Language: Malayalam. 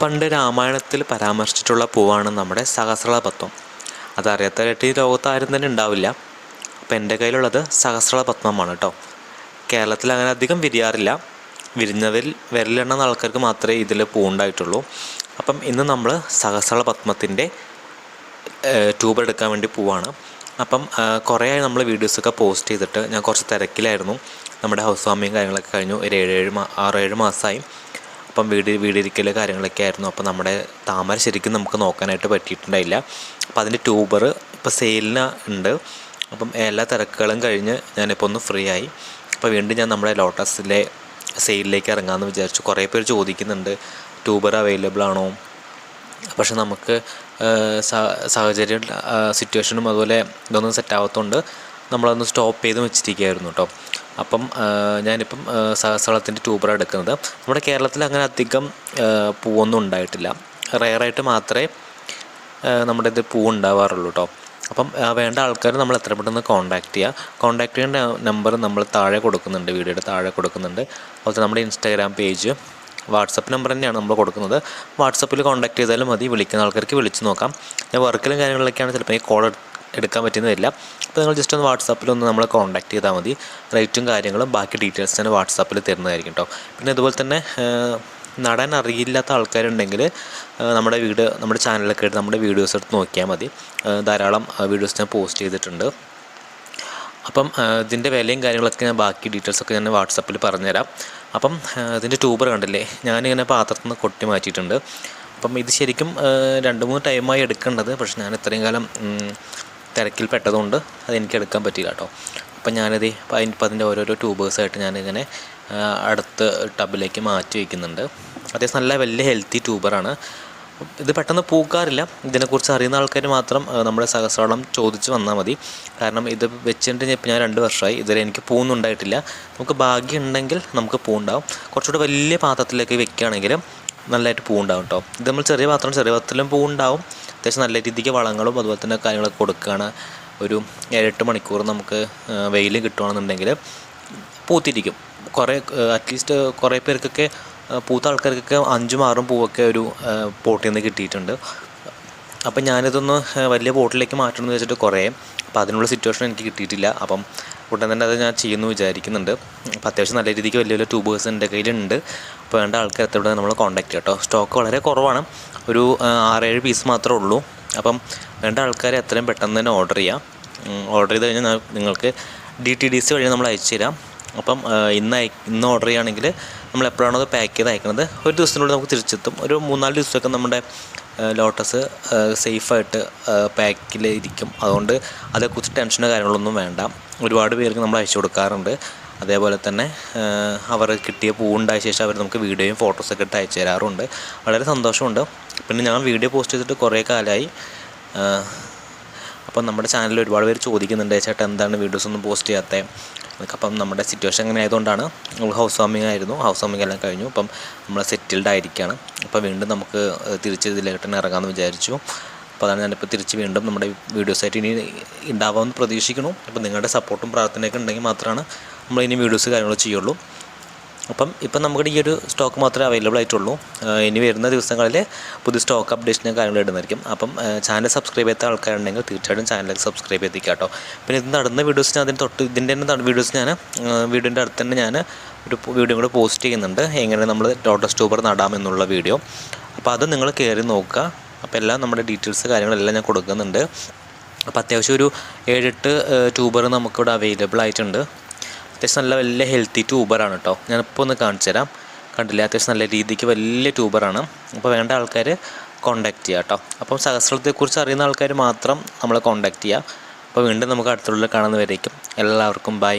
പണ്ട് രാമായണത്തിൽ പരാമർശിച്ചിട്ടുള്ള പൂവാണ് നമ്മുടെ സഹസ്രളപത്മം. അതറിയാത്തവരായിട്ട് ഈ ലോകത്ത് ആരും തന്നെ ഉണ്ടാവില്ല. അപ്പം എന്റെ കയ്യിലുള്ളത് സഹസ്രളപത്മമാണ് കേട്ടോ കേരളത്തിൽ അങ്ങനെ അധികം വിരിയാറില്ല. വിരിഞ്ഞതിൽ വിരലെണ്ണുന്ന ആൾക്കാർക്ക് മാത്രമേ ഇതിൽ പൂവുണ്ടായിട്ടുള്ളൂ. അപ്പം ഇന്ന് നമ്മൾ സഹസ്രളപത്മത്തിന്റെ ട്യൂബ് എടുക്കാൻ വേണ്ടി പോവാണ്. അപ്പം കുറേ നമ്മൾ വീഡിയോസൊക്കെ പോസ്റ്റ് ചെയ്തിട്ട് ഞാൻ കുറച്ച് തിരക്കിലായിരുന്നു. നമ്മുടെ ഹൗസ് വാമിങ് കാര്യങ്ങളൊക്കെ കഴിഞ്ഞു. ഒരു ഏഴ് ഏഴ് മാ ആറ് ഏഴ് മാസമായി അപ്പം വീട് വീടിരിക്കൽ കാര്യങ്ങളൊക്കെ ആയിരുന്നു. അപ്പോൾ നമ്മുടെ താമര ശരിക്കും നമുക്ക് നോക്കാനായിട്ട് പറ്റിയിട്ടുണ്ടായില്ല. അപ്പം അതിന്റെ ട്യൂബർ ഇപ്പോൾ സെയിലിന് ഉണ്ട്. അപ്പം എല്ലാ തിരക്കുകളും കഴിഞ്ഞ് ഞാനിപ്പോൾ ഒന്ന് ഫ്രീ ആയി. അപ്പോൾ വീണ്ടും ഞാൻ നമ്മുടെ ലോട്ടസിലെ സെയിലിലേക്ക് ഇറങ്ങാമെന്ന് വിചാരിച്ചു. കുറേ പേര് ചോദിക്കുന്നുണ്ട് ട്യൂബർ അവൈലബിൾ ആണോ? പക്ഷെ നമുക്ക് സാഹചര്യം സിറ്റുവേഷനും അതുപോലെ ഇതൊന്നും സെറ്റ് ആവാത്തതുകൊണ്ട് നമ്മളതൊന്ന് സ്റ്റോപ്പ് ചെയ്ത് വെച്ചിരിക്കുകയായിരുന്നു കേട്ടോ. അപ്പം ഞാനിപ്പം സഹസ്രത്തിന്റെ ട്യൂബറാണ് എടുക്കുന്നത്. നമ്മുടെ കേരളത്തിൽ അങ്ങനെ അധികം പൂവൊന്നും ഉണ്ടായിട്ടില്ല. റെയറായിട്ട് മാത്രമേ നമ്മുടെ ഇത് പൂ ഉണ്ടാവാറുള്ളൂ കേട്ടോ അപ്പം വേണ്ട ആൾക്കാർ നമ്മൾ എത്ര പെട്ടെന്ന് കോൺടാക്ട് ചെയ്യുക കോൺടാക്ട് ചെയ്യേണ്ട നമ്പർ നമ്മൾ താഴെ കൊടുക്കുന്നുണ്ട് വീഡിയോയുടെ താഴെ കൊടുക്കുന്നുണ്ട്. അതുപോലെ നമ്മുടെ ഇൻസ്റ്റാഗ്രാം പേജ് വാട്സപ്പ് നമ്പർ തന്നെയാണ് നമ്മൾ കൊടുക്കുന്നത്. വാട്സപ്പിൽ കോൺടാക്ട് ചെയ്താലും മതി വിളിക്കുന്ന ആൾക്കാർക്ക് വിളിച്ച് നോക്കാം. ഞാൻ വർക്കിലും കാര്യങ്ങളിലൊക്കെയാണ് ചിലപ്പോൾ ഈ കോൾ എടുക്കാൻ പറ്റുന്നതല്ല. അപ്പോൾ നിങ്ങൾ ജസ്റ്റ് ഒന്ന് വാട്സാപ്പിൽ ഒന്ന് നമ്മളെ കോൺടാക്ട് ചെയ്താൽ മതി. റേറ്റും കാര്യങ്ങളും ബാക്കി ഡീറ്റെയിൽസ് തന്നെ വാട്സാപ്പിൽ തരുന്നതായിരിക്കും കേട്ടോ പിന്നെ അതുപോലെ തന്നെ നടൻ അറിയില്ലാത്ത ആൾക്കാരുണ്ടെങ്കിൽ നമ്മുടെ വീട് നമ്മുടെ ചാനലൊക്കെ ആയിട്ട് നമ്മുടെ വീഡിയോസ് എടുത്ത് നോക്കിയാൽ മതി. ധാരാളം വീഡിയോസ് ഞാൻ പോസ്റ്റ് ചെയ്തിട്ടുണ്ട്. അപ്പം ഇതിന്റെ വിലയും കാര്യങ്ങളൊക്കെ ഞാൻ ബാക്കി ഡീറ്റെയിൽസൊക്കെ ഞാൻ വാട്സപ്പിൽ പറഞ്ഞുതരാം. അപ്പം ഇതിന്റെ ട്യൂബർ കണ്ടില്ലേ? ഞാനിങ്ങനെ പാത്രത്തിൽ നിന്ന് കൊട്ടി മാറ്റിയിട്ടുണ്ട്. അപ്പം ഇത് ശരിക്കും രണ്ട് മൂന്ന് ടൈമായി എടുക്കേണ്ടത്. പക്ഷേ ഞാൻ ഇത്രയും കാലം ഉം, തിരക്കിൽ പെട്ടതുകൊണ്ട് അതെനിക്ക് എടുക്കാൻ പറ്റിയില്ല കേട്ടോ. അപ്പം ഞാനത് ഇപ്പം അതിന്റെ ഓരോരോ ട്യൂബേഴ്സായിട്ട് ഞാനിങ്ങനെ അടുത്ത ടബിലേക്ക് മാറ്റി വയ്ക്കുന്നുണ്ട് അത്യാവശ്യം നല്ല വലിയ ഹെൽത്തി ട്യൂബറാണ്. ഇത് പെട്ടെന്ന് പൂക്കാറില്ല. ഇതിനെക്കുറിച്ച് അറിയുന്ന ആൾക്കാർ മാത്രം നമ്മുടെ സഹസ്രോളം ചോദിച്ച് വന്നാൽ മതി. കാരണം ഇത് വെച്ചിട്ട് ഞാൻ രണ്ട് വർഷമായി ഇതുവരെ എനിക്ക് പൂന്നുണ്ടായിട്ടില്ല നമുക്ക് ഭാഗ്യമുണ്ടെങ്കിൽ നമുക്ക് പൂണ്ടാവും കുറച്ചുകൂടെ വലിയ പാത്രത്തിലേക്ക് വെക്കുകയാണെങ്കിൽ നല്ലതായിട്ട് പൂ ഉണ്ടാവും കേട്ടോ. ഇത് നമ്മൾ ചെറിയ പാത്രം ചെറിയ പാത്രത്തിലും പൂ ഉണ്ടാവും അത്യാവശ്യം നല്ല രീതിക്ക് വളങ്ങളും അതുപോലെ തന്നെ കാര്യങ്ങളൊക്കെ കൊടുക്കുകയാണ്. ഒരു ഏഴെട്ട് മണിക്കൂർ നമുക്ക് വെയിൽ കിട്ടുകയാണെന്നുണ്ടെങ്കിൽ പൂത്തിരിക്കും. കുറേ അറ്റ്ലീസ്റ്റ് കുറേ പേർക്കൊക്കെ പൂത്ത ആൾക്കാർക്കൊക്കെ അഞ്ചും ആറും പൂവൊക്കെ ഒരു പോട്ടിൽ നിന്ന് കിട്ടിയിട്ടുണ്ട്. അപ്പം ഞാനിതൊന്ന് വലിയ ബോട്ടിലേക്ക് മാറ്റണം എന്ന് വെച്ചിട്ട് കുറേ അപ്പോൾ അതിനുള്ള സിറ്റുവേഷൻ എനിക്ക് കിട്ടിയിട്ടില്ല. അപ്പം ഉടൻ തന്നെ അത് ഞാൻ ചെയ്യുന്നു വിചാരിക്കുന്നുണ്ട്. അപ്പോൾ അത്യാവശ്യം നല്ല രീതിക്ക് വലിയ വലിയ ട്യൂബേഴ്സ് എന്റെ കയ്യിലുണ്ട്. അപ്പോൾ വേണ്ട ആൾക്കാർ എത്ര നമ്മൾ കോൺടാക്ട് ചെയ്യാം കേട്ടോ. സ്റ്റോക്ക് വളരെ കുറവാണ്. ഒരു ആറേഴ് പീസ് മാത്രമേ ഉള്ളൂ. അപ്പം വേണ്ട ആൾക്കാരെ എത്രയും പെട്ടെന്ന് തന്നെ ഓർഡർ ചെയ്യാം. ഓർഡർ ചെയ്ത് കഴിഞ്ഞാൽ നിങ്ങൾക്ക് ഡി ടി ഡി സി വഴി നമ്മൾ അയച്ചു തരാം. അപ്പം ഇന്ന് ഇന്ന് ഓർഡർ ചെയ്യുകയാണെങ്കിൽ നമ്മൾ എപ്പോഴാണോ അത് പാക്ക് ചെയ്ത് അയക്കുന്നത് ഒരു ദിവസത്തിനുള്ളിൽ നമുക്ക് തിരിച്ചെത്തും. ഒരു മൂന്നാൽ ദിവസമൊക്കെ നമ്മുടെ ലോട്ടസ് സേഫായിട്ട് പാക്കിൽ ഇരിക്കും അതുകൊണ്ട് അതേക്കുറിച്ച് ടെൻഷനോ കാര്യങ്ങളൊന്നും വേണ്ട. ഒരുപാട് പേർക്ക് നമ്മൾ അയച്ചു കൊടുക്കാറുണ്ട്. അതേപോലെ തന്നെ അവർ കിട്ടിയ പൂവുണ്ടായ ശേഷം അവർ നമുക്ക് വീഡിയോയും ഫോട്ടോസൊക്കെ ഇട്ട് അയച്ചു തരാറുണ്ട്. വളരെ സന്തോഷമുണ്ട്. പിന്നെ ഞാൻ വീഡിയോ പോസ്റ്റ് ചെയ്തിട്ട് കുറേ കാലമായി അപ്പം നമ്മുടെ ചാനലിൽ ഒരുപാട് പേര് ചോദിക്കുന്നുണ്ട് ചേട്ടാ എന്താണ് വീഡിയോസ് ഒന്നും പോസ്റ്റ് ചെയ്യാത്തത് അപ്പം നമ്മുടെ സിറ്റുവേഷൻ അങ്ങനെ ആയതുകൊണ്ടാണ് നമ്മൾ ഹൗസ് വാമിംഗ് ആയിരുന്നു. ഹൗസ് വാമിംഗ് എല്ലാം കഴിഞ്ഞു. അപ്പം നമ്മൾ സെറ്റിൽഡ് ആയിരിക്കുകയാണ് അപ്പോൾ വീണ്ടും നമുക്ക് തിരിച്ച് ഇതിലേക്ക് തന്നെ ഇറങ്ങാമെന്ന് വിചാരിച്ചു. അപ്പോൾ അതാണ് ഞാനിപ്പോൾ തിരിച്ച് വീണ്ടും നമ്മുടെ വീഡിയോസായിട്ട് ഇനി ഉണ്ടാവാമെന്ന് പ്രതീക്ഷിക്കുന്നു. അപ്പോൾ നിങ്ങളുടെ സപ്പോർട്ടും പ്രാർത്ഥനയൊക്കെ ഉണ്ടെങ്കിൽ മാത്രമാണ് നമ്മൾ ഇനി വീഡിയോസ് കാര്യങ്ങൾ ചെയ്യുള്ളൂ. അപ്പം ഇപ്പം നമ്മുടെ ഈ ഒരു സ്റ്റോക്ക് മാത്രമേ അവൈലബിൾ ആയിട്ടുള്ളൂ. ഇനി വരുന്ന ദിവസങ്ങളിൽ പുതിയ സ്റ്റോക്ക് അപ്ഡേഷനും കാര്യങ്ങളും ഇടുന്നതായിരിക്കും. അപ്പം ചാനൽ സബ്സ്ക്രൈബ് ചെയ്യാത്ത ആൾക്കാരുണ്ടെങ്കിൽ തീർച്ചയായിട്ടും ചാനൽ സബ്സ്ക്രൈബ് ചെയ്തിരിക്കുക കേട്ടോ. പിന്നെ ഇത് നടന്ന വീഡിയോസ് ഞാൻ അതിന് തൊട്ട് ഇതിന്റെ തന്നെ വീഡിയോസ് ഞാൻ വീഡിയോന്റെ അടുത്ത് തന്നെ ഞാൻ ഒരു വീഡിയോ കൂടെ പോസ്റ്റ് ചെയ്യുന്നുണ്ട്. എങ്ങനെ നമ്മൾ ലോട്ടസ് ട്യൂബർ നടാമെന്നുള്ള വീഡിയോ അപ്പോൾ അത് നിങ്ങൾ കയറി നോക്കുക. അപ്പോൾ എല്ലാം നമ്മുടെ ഡീറ്റെയിൽസ് കാര്യങ്ങളെല്ലാം ഞാൻ കൊടുക്കുന്നുണ്ട്. അപ്പോൾ അത്യാവശ്യം ഒരു ഏഴെട്ട് ട്യൂബർ നമുക്കിവിടെ അവൈലബിൾ ആയിട്ടുണ്ട്. അത്യാവശ്യം നല്ല വലിയ ഹെൽത്തി ട്യൂബറാണ് കേട്ടോ ഞാനിപ്പോൾ ഒന്ന് കാണിച്ചു തരാം. കണ്ടില്ലേ? അത്യാവശ്യം നല്ല രീതിക്ക് വലിയ ട്യൂബറാണ് അപ്പോൾ വേണ്ട ആൾക്കാർ കോണ്ടാക്ട് ചെയ്യുക കേട്ടോ അപ്പം സഹസ്രത്തെക്കുറിച്ച് അറിയുന്ന ആൾക്കാർ മാത്രം നമ്മളെ കോണ്ടാക്ട് ചെയ്യുക അപ്പോൾ വീണ്ടും നമുക്ക് അടുത്തുള്ള കാണുന്നവരേക്കും. എല്ലാവർക്കും ബൈ